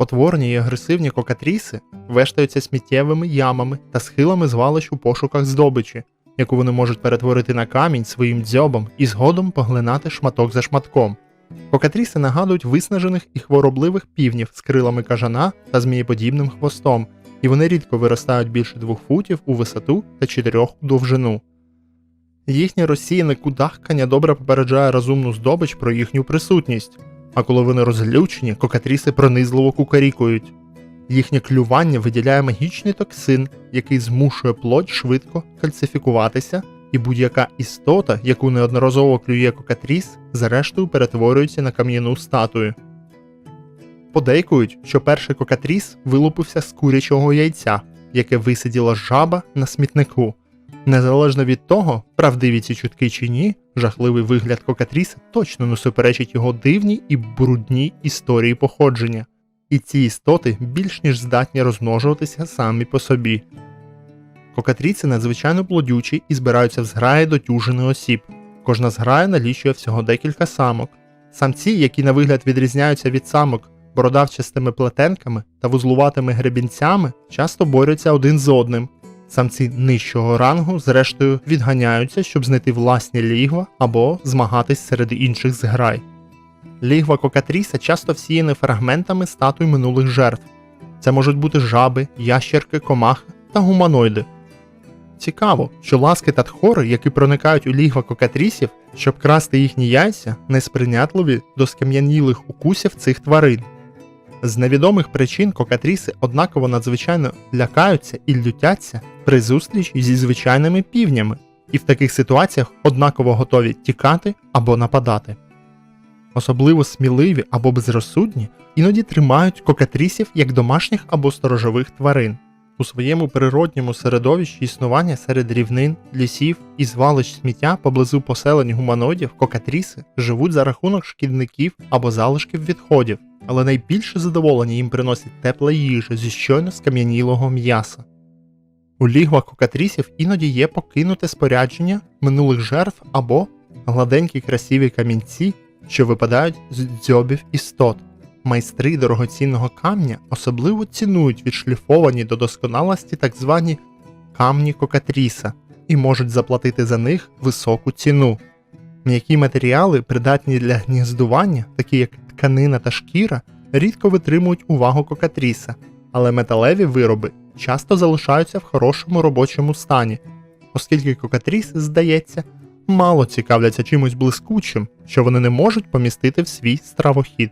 Потворні і агресивні кокатріси вештаються сміттєвими ямами та схилами звалищ у пошуках здобичі, яку вони можуть перетворити на камінь своїм дзьобом і згодом поглинати шматок за шматком. Кокатріси нагадують виснажених і хворобливих півнів з крилами кажана та змієподібним хвостом, і вони рідко виростають більше двох футів у висоту та чотирьох у довжину. Їхнє розсіяне кудахкання добре попереджає розумну здобич про їхню присутність, а коли вони розлючені, кокатріси пронизливо кукарікують. Їхнє клювання виділяє магічний токсин, який змушує плоть швидко кальцифікуватися, і будь-яка істота, яку неодноразово клює кокатріс, зрештою перетворюється на кам'яну статую. Подейкують, що перший кокатріс вилупився з курячого яйця, яке висиділа жаба на смітнику. Незалежно від того, правдиві ці чутки чи ні, жахливий вигляд кокатріса точно не суперечить його дивній і брудній історії походження, і ці істоти більш ніж здатні розмножуватися самі по собі. Кокатріці надзвичайно плодючі і збираються в зграї до тюжини осіб. Кожна зграя налічує всього декілька самок. Самці, які на вигляд відрізняються від самок бородавчастими плетенками та вузлуватими гребінцями, часто борються один з одним. Самці нижчого рангу, зрештою, відганяються, щоб знайти власні лігва або змагатись серед інших зграй. Лігва кокатріса часто всіяні фрагментами статуй минулих жертв. Це можуть бути жаби, ящерки, комахи та гуманоїди. Цікаво, що ласки та тхори, які проникають у лігва кокатрісів, щоб красти їхні яйця, несприйнятливі до скам'янілих укусів цих тварин. З невідомих причин кокатріси однаково надзвичайно лякаються і лютяться при зустрічі зі звичайними півнями, і в таких ситуаціях однаково готові тікати або нападати. Особливо сміливі або безрозсудні іноді тримають кокатрісів як домашніх або сторожових тварин. У своєму природньому середовищі існування серед рівнин, лісів і звалищ сміття поблизу поселень гуманоїдів кокатріси живуть за рахунок шкідників або залишків відходів, але найбільше задоволення їм приносить тепла їжа зі щойно скам'янілого м'яса. У лігвах кокатрісів іноді є покинуте спорядження минулих жертв або гладенькі красиві камінці, що випадають з дзьобів істот. Майстри дорогоцінного камня особливо цінують відшліфовані до досконалості так звані камні кокатріса і можуть заплатити за них високу ціну. М'які матеріали, придатні для гніздування, такі як тканина та шкіра, рідко витримують увагу кокатріса, але металеві вироби часто залишаються в хорошому робочому стані, оскільки кокатріси, здається, мало цікавляться чимось блискучим, що вони не можуть помістити в свій стравохід.